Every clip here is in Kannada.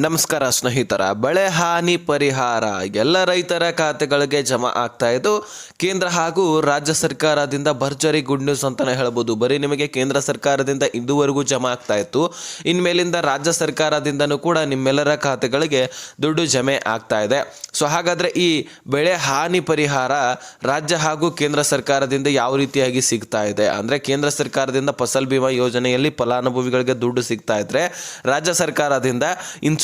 ನಮಸ್ಕಾರ ಸ್ನೇಹಿತರ, ಬೆಳೆ ಹಾನಿ ಪರಿಹಾರ. ಎಲ್ಲ ರೈತರ ಖಾತೆಗಳಿಗೆ ಜಮಾ ಆಗ್ತಾ ಇದ್ದು ಕೇಂದ್ರ ಹಾಗೂ ರಾಜ್ಯ ಸರ್ಕಾರದಿಂದ ಭರ್ಜರಿ ಗುಡ್ ನ್ಯೂಸ್ ಅಂತಾನೆ ಹೇಳ್ಬೋದು. ಬರೀ ನಿಮಗೆ ಕೇಂದ್ರ ಸರ್ಕಾರದಿಂದ ಇದುವರೆಗೂ ಜಮಾ ಆಗ್ತಾ ಇತ್ತು. ಇನ್ಮೇಲಿಂದ ರಾಜ್ಯ ಸರ್ಕಾರದಿಂದನೂ ಕೂಡ ನಿಮ್ಮೆಲ್ಲರ ಖಾತೆಗಳಿಗೆ ದುಡ್ಡು ಜಮೆ ಆಗ್ತಾ ಇದೆ. ಸೊ, ಹಾಗಾದರೆ ಈ ಬೆಳೆ ಹಾನಿ ಪರಿಹಾರ ರಾಜ್ಯ ಹಾಗೂ ಕೇಂದ್ರ ಸರ್ಕಾರದಿಂದ ಯಾವ ರೀತಿಯಾಗಿ ಸಿಗ್ತಾ ಇದೆ? ಅಂದರೆ ಕೇಂದ್ರ ಸರ್ಕಾರದಿಂದ ಫಸಲ್ ಬಿಮಾ ಯೋಜನೆಯಲ್ಲಿ ಫಲಾನುಭವಿಗಳಿಗೆ ದುಡ್ಡು ಸಿಗ್ತಾ ಇದ್ರೆ, ರಾಜ್ಯ ಸರ್ಕಾರದಿಂದ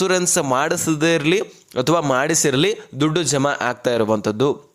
ಇನ್ಶೂರೆನ್ಸ್ ಮಾಡಿಸದೇ ಇರಲಿ ಅಥವಾ ಮಾಡಿಸಿರಲಿ ದುಡ್ಡು ಜಮಾ ಆಗ್ತಾ ಇರುವಂಥದ್ದು.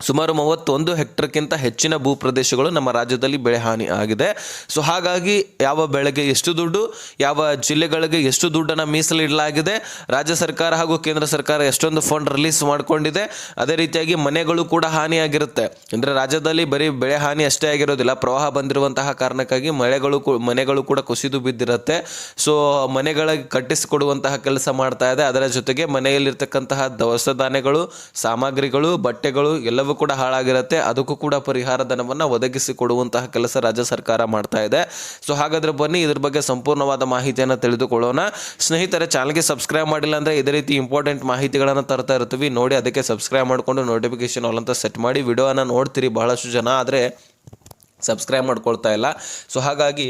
ಸುಮಾರು ಮೂವತ್ತೊಂದು ಹೆಕ್ಟರ್ಕ್ಕಿಂತ ಹೆಚ್ಚಿನ ಭೂ ಪ್ರದೇಶಗಳು ನಮ್ಮ ರಾಜ್ಯದಲ್ಲಿ ಬೆಳೆ ಹಾನಿ ಆಗಿದೆ. ಸೊ ಹಾಗಾಗಿ ಯಾವ ಬೆಳೆಗೆ ಎಷ್ಟು ದುಡ್ಡು, ಯಾವ ಜಿಲ್ಲೆಗಳಿಗೆ ಎಷ್ಟು ದುಡ್ಡನ್ನು ಮೀಸಲಿಡಲಾಗಿದೆ, ರಾಜ್ಯ ಸರ್ಕಾರ ಹಾಗೂ ಕೇಂದ್ರ ಸರ್ಕಾರ ಎಷ್ಟೊಂದು ಫಂಡ್ ರಿಲೀಸ್ ಮಾಡಿಕೊಂಡಿದೆ, ಅದೇ ರೀತಿಯಾಗಿ ಮನೆಗಳು ಕೂಡ ಹಾನಿಯಾಗಿರುತ್ತೆ. ಅಂದರೆ ರಾಜ್ಯದಲ್ಲಿ ಬರೀ ಬೆಳೆ ಹಾನಿ ಅಷ್ಟೇ ಆಗಿರೋದಿಲ್ಲ, ಪ್ರವಾಹ ಬಂದಿರುವಂತಹ ಕಾರಣಕ್ಕಾಗಿ ಮಳೆಗಳು ಮನೆಗಳು ಕೂಡ ಕುಸಿದು ಬಿದ್ದಿರುತ್ತೆ. ಸೊ ಮನೆಗಳಿಗೆ ಕಟ್ಟಿಸಿಕೊಡುವಂತಹ ಕೆಲಸ ಮಾಡ್ತಾ ಇದೆ. ಅದರ ಜೊತೆಗೆ ಮನೆಯಲ್ಲಿರ್ತಕ್ಕಂತಹ ದವಸ ಧಾನ್ಯಗಳು, ಸಾಮಗ್ರಿಗಳು, ಬಟ್ಟೆಗಳು ಎಲ್ಲವೂ ಕೂಡ ಹಾಳಾಗಿರುತ್ತೆ. ಅದಕ್ಕೂ ಕೂಡ ಪರಿಹಾರ ಧನವನ್ನು ಒದಗಿಸಿ ಕೊಡುವಂತಹ ಕೆಲಸ ರಾಜ್ಯ ಸರ್ಕಾರ ಮಾಡ್ತಾ ಇದೆ. ಸೊ ಹಾಗಾದ್ರೆ ಬನ್ನಿ, ಇದ್ರ ಬಗ್ಗೆ ಸಂಪೂರ್ಣವಾದ ಮಾಹಿತಿಯನ್ನು ತಿಳಿದುಕೊಳ್ಳೋಣ. ಸ್ನೇಹಿತರೆ ಚಾನಲ್ಗೆ ಸಬ್ಸ್ಕ್ರೈಬ್ ಮಾಡಿಲ್ಲ ಅಂದರೆ ಇದೇ ರೀತಿ ಇಂಪಾರ್ಟೆಂಟ್ ಮಾಹಿತಿಗಳನ್ನು ತರ್ತಾ ಇರ್ತೀವಿ. ನೋಡಿ, ಅದಕ್ಕೆ ಸಬ್ಸ್ಕ್ರೈಬ್ ಮಾಡಿಕೊಂಡು ನೋಟಿಫಿಕೇಶನ್ ಆಲ್ ಅಂತ ಸೆಟ್ ಮಾಡಿ ವಿಡಿಯೋನ ನೋಡ್ತೀರಿ ಬಹಳಷ್ಟು ಜನ. ಆದರೆ ಸಬ್ಸ್ಕ್ರೈಬ್ ಮಾಡ್ಕೊಳ್ತಾ ಇಲ್ಲ. ಸೊ ಹಾಗಾಗಿ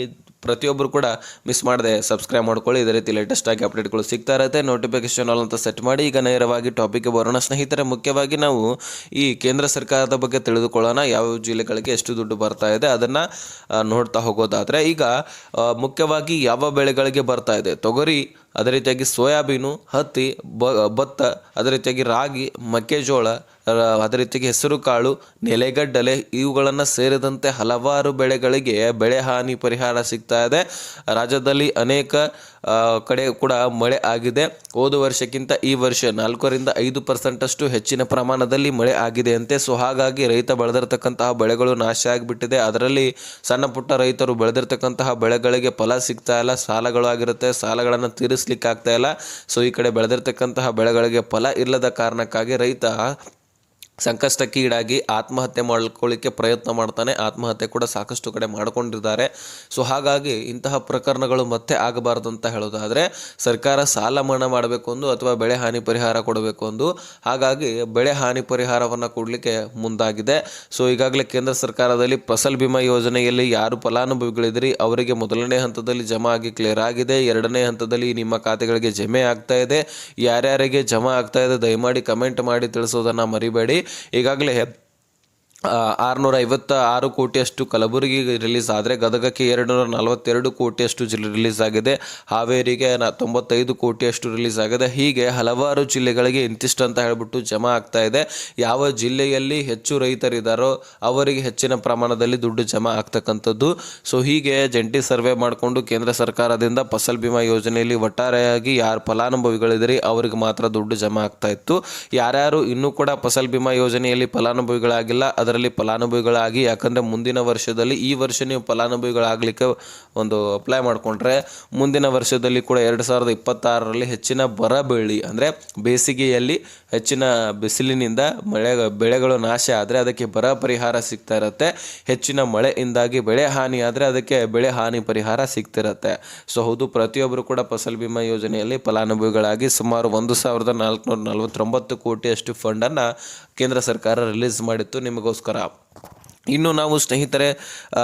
ಪ್ರತಿಯೊಬ್ಬರು ಕೂಡ ಮಿಸ್ ಮಾಡದೆ ಸಬ್ಸ್ಕ್ರೈಬ್ ಮಾಡ್ಕೊಳ್ಳಿ. ಇದೇ ರೀತಿ ಲೇಟೆಸ್ಟ್ ಆಗಿ ಅಪ್ಡೇಟ್ಗಳು ಸಿಗ್ತಾ ಇರುತ್ತೆ. ನೋಟಿಫಿಕೇಶನ್ ಆಲ್ ಅಂತ ಸೆಟ್ ಮಾಡಿ ಈಗ ನೇರವಾಗಿ ಟಾಪಿಕ್ಗೆ ಬರೋಣ. ಸ್ನೇಹಿತರೆ, ಮುಖ್ಯವಾಗಿ ನಾವು ಈ ಕೇಂದ್ರ ಸರ್ಕಾರದ ಬಗ್ಗೆ ತಿಳಿದುಕೊಳ್ಳೋಣ. ಯಾವ ಜಿಲ್ಲೆಗಳಿಗೆ ಎಷ್ಟು ದುಡ್ಡು ಬರ್ತಾ ಇದೆ ಅದನ್ನು ನೋಡ್ತಾ ಹೋಗೋದಾದರೆ ಈಗ ಮುಖ್ಯವಾಗಿ ಯಾವ ಬೆಳೆಗಳಿಗೆ ಬರ್ತಾ ಇದೆ. ತೊಗರಿ ಅದೇ ರೀತಿಯಾಗಿ ಸೋಯಾಬೀನು, ಹತ್ತಿ, ಬ, ಭತ್ತ, ಅದೇ ರೀತಿಯಾಗಿ ರಾಗಿ, ಮೆಕ್ಕೆಜೋಳ ಅದೇ ರೀತಿಯಾಗಿ ಹೆಸರು ಕಾಳು ನೆಲೆಗಡ್ಡಲೆ ಇವುಗಳನ್ನು ಸೇರಿದಂತೆ ಹಲವಾರು ಬೆಳೆಗಳಿಗೆ ಬೆಳೆ ಹಾನಿ ಪರಿಹಾರ ಸಿಗ್ತಾ ಇದೆ. ರಾಜ್ಯದಲ್ಲಿ ಅನೇಕ ಕಡೆ ಕೂಡ ಮಳೆ ಆಗಿದೆ. ಹೋದ ವರ್ಷಕ್ಕಿಂತ ಈ ವರ್ಷ ನಾಲ್ಕರಿಂದ ಐದು ಪರ್ಸೆಂಟಷ್ಟು ಹೆಚ್ಚಿನ ಪ್ರಮಾಣದಲ್ಲಿ ಮಳೆ ಆಗಿದೆ ಅಂತೆ. ಸೊ, ಹಾಗಾಗಿ ರೈತ ಬೆಳೆದಿರ್ತಕ್ಕಂತಹ ಬೆಳೆಗಳು ನಾಶ ಆಗಿಬಿಟ್ಟಿದೆ. ಅದರಲ್ಲಿ ಸಣ್ಣ ಪುಟ್ಟ ರೈತರು ಬೆಳೆದಿರ್ತಕ್ಕಂತಹ ಬೆಳೆಗಳಿಗೆ ಫಲ ಸಿಗ್ತಾ ಇಲ್ಲ. ಸಾಲಗಳು ಆಗಿರುತ್ತೆ. ಸಾಲಗಳನ್ನು ತೀರಿಸ್ಲಿಕ್ಕೆ ಆಗ್ತಾ ಇಲ್ಲ. ಸೊ ಈ ಕಡೆ ಬೆಳೆದಿರ್ತಕ್ಕಂತಹ ಬೆಳೆಗಳಿಗೆ ಫಲ ಇಲ್ಲದ ಕಾರಣಕ್ಕಾಗಿ ರೈತ ಸಂಕಷ್ಟಕ್ಕೆ ಈಡಾಗಿ ಆತ್ಮಹತ್ಯೆ ಮಾಡ್ಕೊಳ್ಳಿಕ್ಕೆ ಪ್ರಯತ್ನ ಮಾಡ್ತಾನೆ. ಆತ್ಮಹತ್ಯೆ ಕೂಡ ಸಾಕಷ್ಟು ಕಡೆ ಮಾಡಿಕೊಂಡಿದ್ದಾರೆ. ಸೊ ಹಾಗಾಗಿ ಇಂತಹ ಪ್ರಕರಣಗಳು ಮತ್ತೆ ಆಗಬಾರ್ದು ಅಂತ ಹೇಳೋದಾದರೆ, ಸರ್ಕಾರ ಸಾಲ ಮನ್ನಾ ಮಾಡಬೇಕು ಅಂದು ಅಥವಾ ಬೆಳೆ ಹಾನಿ ಪರಿಹಾರ ಕೊಡಬೇಕು ಅಂದು. ಹಾಗಾಗಿ ಬೆಳೆ ಹಾನಿ ಪರಿಹಾರವನ್ನು ಕೊಡಲಿಕ್ಕೆ ಮುಂದಾಗಿದೆ. ಸೊ ಈಗಾಗಲೇ ಕೇಂದ್ರ ಸರ್ಕಾರದಲ್ಲಿ ಫಸಲ್ ಬಿಮಾ ಯೋಜನೆಯಲ್ಲಿ ಯಾರು ಫಲಾನುಭವಿಗಳಿದ್ರಿ ಅವರಿಗೆ ಮೊದಲನೇ ಹಂತದಲ್ಲಿ ಜಮಾ ಆಗಿ ಕ್ಲಿಯರ್ ಆಗಿದೆ. ಎರಡನೇ ಹಂತದಲ್ಲಿ ನಿಮ್ಮ ಖಾತೆಗಳಿಗೆ ಜಮೆ ಆಗ್ತಾ ಇದೆ. ಯಾರ್ಯಾರಿಗೆ ಜಮಾ ಆಗ್ತಾ ಇದೆ, ದಯಮಾಡಿ ಕಮೆಂಟ್ ಮಾಡಿ ತಿಳಿಸೋದನ್ನು ಮರಿಬೇಡಿ. ಈಗಾಗಲೇ ಆರುನೂರ ಐವತ್ತ ಆರು ಕೋಟಿಯಷ್ಟು ಕಲಬುರಗಿ ರಿಲೀಸ್ ಆದರೆ ಗದಗಕ್ಕೆ ಎರಡು ನೂರ ನಲವತ್ತೆರಡು ಕೋಟಿಯಷ್ಟು ಜಿಲ್ಲೆ ರಿಲೀಸ್ ಆಗಿದೆ. ಹಾವೇರಿಗೆ ನ ತೊಂಬತ್ತೈದು ಕೋಟಿಯಷ್ಟು ರಿಲೀಸ್ ಆಗಿದೆ. ಹೀಗೆ ಹಲವಾರು ಜಿಲ್ಲೆಗಳಿಗೆ ಇಂತಿಷ್ಟು ಅಂತ ಹೇಳಿಬಿಟ್ಟು ಜಮಾ ಆಗ್ತಾ ಇದೆ. ಯಾವ ಜಿಲ್ಲೆಯಲ್ಲಿ ಹೆಚ್ಚು ರೈತರಿದ್ದಾರೋ ಅವರಿಗೆ ಹೆಚ್ಚಿನ ಪ್ರಮಾಣದಲ್ಲಿ ದುಡ್ಡು ಜಮಾ ಆಗ್ತಕ್ಕಂಥದ್ದು. ಸೊ ಹೀಗೆ ಜಂಟಿ ಸರ್ವೆ ಮಾಡಿಕೊಂಡು ಕೇಂದ್ರ ಸರ್ಕಾರದಿಂದ ಫಸಲ್ ಬಿಮಾ ಯೋಜನೆಯಲ್ಲಿ ಒಟ್ಟಾರೆಯಾಗಿ ಯಾರು ಫಲಾನುಭವಿಗಳಿದ್ದೀರಿ ಅವರಿಗೆ ಮಾತ್ರ ದುಡ್ಡು ಜಮಾ ಆಗ್ತಾ ಇತ್ತು. ಯಾರ್ಯಾರು ಇನ್ನೂ ಕೂಡ ಫಸಲ್ ಬಿಮಾ ಯೋಜನೆಯಲ್ಲಿ ಫಲಾನುಭವಿಗಳಾಗಿಲ್ಲ ಅದರಲ್ಲಿ ಫಲಾನುಭವಿಗಳಾಗಿ, ಯಾಕಂದರೆ ಮುಂದಿನ ವರ್ಷದಲ್ಲಿ ಈ ವರ್ಷ ನೀವು ಫಲಾನುಭವಿಗಳಾಗಲಿಕ್ಕೆ ಒಂದು ಅಪ್ಲೈ ಮಾಡಿಕೊಂಡ್ರೆ ಮುಂದಿನ ವರ್ಷದಲ್ಲಿ ಕೂಡ ಎರಡು ಸಾವಿರದ ಇಪ್ಪತ್ತಾರರಲ್ಲಿ ಹೆಚ್ಚಿನ ಬರ ಬೆಳಿ, ಅಂದರೆ ಬೇಸಿಗೆಯಲ್ಲಿ ಹೆಚ್ಚಿನ ಬಿಸಿಲಿನಿಂದ ಮಳೆ, ಬೆಳೆಗಳು ನಾಶ ಆದರೆ ಅದಕ್ಕೆ ಬರ ಪರಿಹಾರ ಸಿಗ್ತಾ ಇರುತ್ತೆ. ಹೆಚ್ಚಿನ ಮಳೆಯಿಂದಾಗಿ ಬೆಳೆ ಹಾನಿ ಆದರೆ ಅದಕ್ಕೆ ಬೆಳೆ ಹಾನಿ ಪರಿಹಾರ ಸಿಗ್ತಿರತ್ತೆ. ಸೊ ಹೌದು ಪ್ರತಿಯೊಬ್ಬರು ಕೂಡ ಫಸಲ್ ಬಿಮಾ ಯೋಜನೆಯಲ್ಲಿ ಫಲಾನುಭವಿಗಳಾಗಿ ಸುಮಾರು ಒಂದು ಸಾವಿರದ ನಾಲ್ಕುನೂರ ನಲವತ್ತೊಂಬತ್ತು ಕೋಟಿಯಷ್ಟು ಫಂಡನ್ನು ಕೇಂದ್ರ ಸರ್ಕಾರ ರಿಲೀಸ್ ಮಾಡಿತ್ತು. ನಿಮಗೋಸ್ಕರ करा. ಇನ್ನು ನಾವು ಸ್ನೇಹಿತರೆ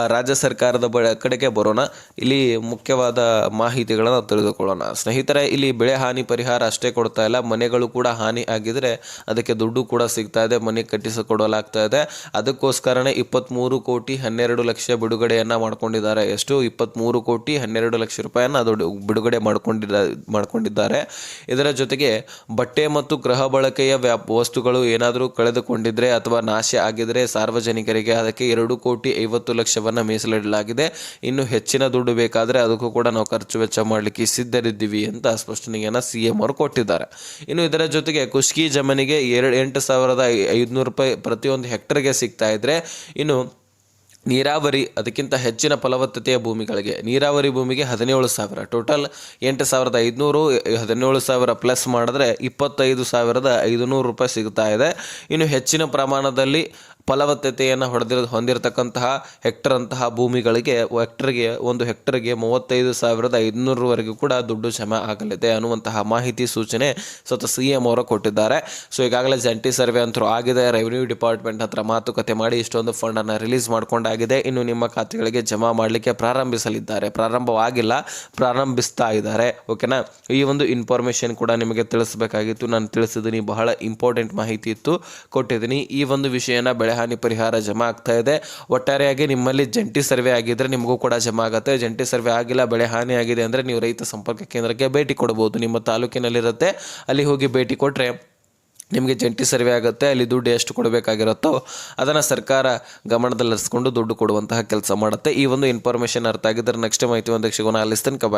ರಾಜ್ಯ ಸರ್ಕಾರದ ಬ, ಕಡೆಗೆ ಬರೋಣ. ಇಲ್ಲಿ ಮುಖ್ಯವಾದ ಮಾಹಿತಿಗಳನ್ನು ತಿಳಿದುಕೊಳ್ಳೋಣ. ಸ್ನೇಹಿತರೆ, ಇಲ್ಲಿ ಬೆಳೆ ಹಾನಿ ಪರಿಹಾರ ಅಷ್ಟೇ ಕೊಡ್ತಾ ಇಲ್ಲ. ಮನೆಗಳು ಕೂಡ ಹಾನಿ ಆಗಿದ್ರೆ ಅದಕ್ಕೆ ದುಡ್ಡು ಕೂಡ ಸಿಗ್ತಾ ಇದೆ. ಮನೆ ಕಟ್ಟಿಸಿಕೊಡಲಾಗ್ತಾ ಇದೆ. ಅದಕ್ಕೋಸ್ಕರನೇ ಇಪ್ಪತ್ತ್ಮೂರು ಕೋಟಿ ಹನ್ನೆರಡು ಲಕ್ಷ ಬಿಡುಗಡೆಯನ್ನು ಮಾಡ್ಕೊಂಡಿದ್ದಾರೆ. ಎಷ್ಟು? ಇಪ್ಪತ್ತ್ಮೂರು ಕೋಟಿ ಹನ್ನೆರಡು ಲಕ್ಷ ರೂಪಾಯಿಯನ್ನು ಅದು ಬಿಡುಗಡೆ ಮಾಡ್ಕೊಂಡಿದ್ದ ಮಾಡ್ಕೊಂಡಿದ್ದಾರೆ. ಇದರ ಜೊತೆಗೆ ಬಟ್ಟೆ ಮತ್ತು ಗೃಹ ಬಳಕೆಯ ವ್ಯಾಪ್, ವಸ್ತುಗಳು ಏನಾದರೂ ಕಳೆದುಕೊಂಡಿದ್ದರೆ ಅಥವಾ ನಾಶ ಆಗಿದ್ರೆ ಸಾರ್ವಜನಿಕರಿಗೆ ಅದಕ್ಕೆ ಎರಡು ಕೋಟಿ ಐವತ್ತು ಲಕ್ಷವನ್ನು ಮೀಸಲಿಡಲಾಗಿದೆ. ಇನ್ನು ಹೆಚ್ಚಿನ ದುಡ್ಡು ಬೇಕಾದರೆ ಅದಕ್ಕೂ ಕೂಡ ನಾವು ಖರ್ಚು ವೆಚ್ಚ ಮಾಡಲಿಕ್ಕೆ ಸಿದ್ಧರಿದ್ದೀವಿ ಅಂತ ಸ್ಪಷ್ಟನೆಯನ್ನು ಸಿ ಎಂ ಅವರು ಕೊಟ್ಟಿದ್ದಾರೆ. ಇನ್ನು ಇದರ ಜೊತೆಗೆ ಕುಷ್ಕಿ ಜಮನಿಗೆ ಎರಡು, ಎಂಟು ಸಾವಿರದ ಐದುನೂರು ರೂಪಾಯಿ ಪ್ರತಿಯೊಂದು ಹೆಕ್ಟರ್ಗೆ ಸಿಗ್ತಾ ಇದ್ರೆ, ಇನ್ನು ನೀರಾವರಿ ಅದಕ್ಕಿಂತ ಹೆಚ್ಚಿನ ಫಲವತ್ತತೆಯ ಭೂಮಿಗಳಿಗೆ, ನೀರಾವರಿ ಭೂಮಿಗೆ ಹದಿನೇಳು ಸಾವಿರ, ಟೋಟಲ್ ಎಂಟು ಸಾವಿರದ ಐದುನೂರು, ಹದಿನೇಳು ಸಾವಿರ ಪ್ಲಸ್ ಮಾಡಿದ್ರೆ ಇಪ್ಪತ್ತೈದು ಸಾವಿರದ ಐದುನೂರು ರೂಪಾಯಿ ಸಿಗ್ತಾ ಇದೆ. ಇನ್ನು ಹೆಚ್ಚಿನ ಪ್ರಮಾಣದಲ್ಲಿ ಫಲವತ್ತತೆಯನ್ನು ಹೊಡೆದಿರ, ಹೊಂದಿರತಕ್ಕಂತಹ ಹೆಕ್ಟರ್ ಅಂತಹ ಭೂಮಿಗಳಿಗೆ ಹೆಕ್ಟರ್ಗೆ ಒಂದು ಹೆಕ್ಟರ್ಗೆ ಮೂವತ್ತೈದು ಸಾವಿರದ ಐದುನೂರವರೆಗೂ ಕೂಡ ದುಡ್ಡು ಜಮಾ ಆಗಲಿದೆ ಅನ್ನುವಂತಹ ಮಾಹಿತಿ ಸೂಚನೆ ಸ್ವತಃ ಸಿ ಎಂ ಅವರು ಕೊಟ್ಟಿದ್ದಾರೆ. ಸೊ, ಈಗಾಗಲೇ ಜಂಟಿ ಸರ್ವೆ ಅಂತರೂ ಆಗಿದೆ. ರೆವಿನ್ಯೂ ಡಿಪಾರ್ಟ್ಮೆಂಟ್ ಹತ್ರ ಮಾತುಕತೆ ಮಾಡಿ ಇಷ್ಟೊಂದು ಫಂಡನ್ನು ರಿಲೀಸ್ ಮಾಡಿಕೊಂಡಾಗಿದೆ. ಇನ್ನು ನಿಮ್ಮ ಖಾತೆಗಳಿಗೆ ಜಮಾ ಮಾಡಲಿಕ್ಕೆ ಪ್ರಾರಂಭಿಸಲಿದ್ದಾರೆ. ಪ್ರಾರಂಭವಾಗಿಲ್ಲ, ಪ್ರಾರಂಭಿಸ್ತಾ ಇದ್ದಾರೆ. ಓಕೆನಾ? ಈ ಒಂದು ಇನ್ಫಾರ್ಮೇಷನ್ ಕೂಡ ನಿಮಗೆ ತಿಳಿಸಬೇಕಾಗಿತ್ತು. ನಾನು ತಿಳಿಸಿದ್ದೀನಿ ಬಹಳ ಇಂಪಾರ್ಟೆಂಟ್ ಮಾಹಿತಿ ಇತ್ತು. ಕೊಟ್ಟಿದ್ದೀನಿ. ಈ ಒಂದು ವಿಷಯನ ಬೆಳೆಹಾನಿ ಪರಿಹಾರ ಜಮಾ ಆಗ್ತಾ ಇದೆ. ಒಟ್ಟಾರೆಯಾಗಿ ನಿಮ್ಮಲ್ಲಿ ಜಂಟಿ ಸರ್ವೆ ಆಗಿದ್ರೆ ನಿಮಗೂ ಕೂಡ ಜಮಾ ಆಗುತ್ತೆ. ಜಂಟಿ ಸರ್ವೆ ಆಗಿಲ್ಲ, ಬೆಳೆ ಹಾನಿ ಆಗಿದೆ ಅಂದರೆ ನೀವು ರೈತ ಸಂಪರ್ಕ ಕೇಂದ್ರಕ್ಕೆ ಭೇಟಿ ಕೊಡಬಹುದು ನಿಮ್ಮ ತಾಲೂಕಿನಲ್ಲಿರುತ್ತೆ, ಅಲ್ಲಿ ಹೋಗಿ ಭೇಟಿ ಕೊಟ್ಟರೆ ನಿಮಗೆ ಜಂಟಿ ಸರ್ವೆ ಆಗುತ್ತೆ, ಅಲ್ಲಿ ದುಡ್ಡು ಎಷ್ಟು ಕೊಡಬೇಕಾಗಿರುತ್ತೋ ಅದನ್ನು ಸರ್ಕಾರ ಗಮನದಲ್ಲಿರಿಸ್ಕೊಂಡು ದುಡ್ಡು ಕೊಡುವಂತಹ ಕೆಲಸ ಮಾಡುತ್ತೆ. ಈ ಒಂದು ಇನ್ಫಾರ್ಮೇಷನ್ ಅರ್ಥ ಆಗಿದ್ದರೆ ನೆಕ್ಸ್ಟ್ ಮಾಹಿತಿ ಒಂದು ಸಿಗೋಣ ಅಲ್ಲಿ ತನಕ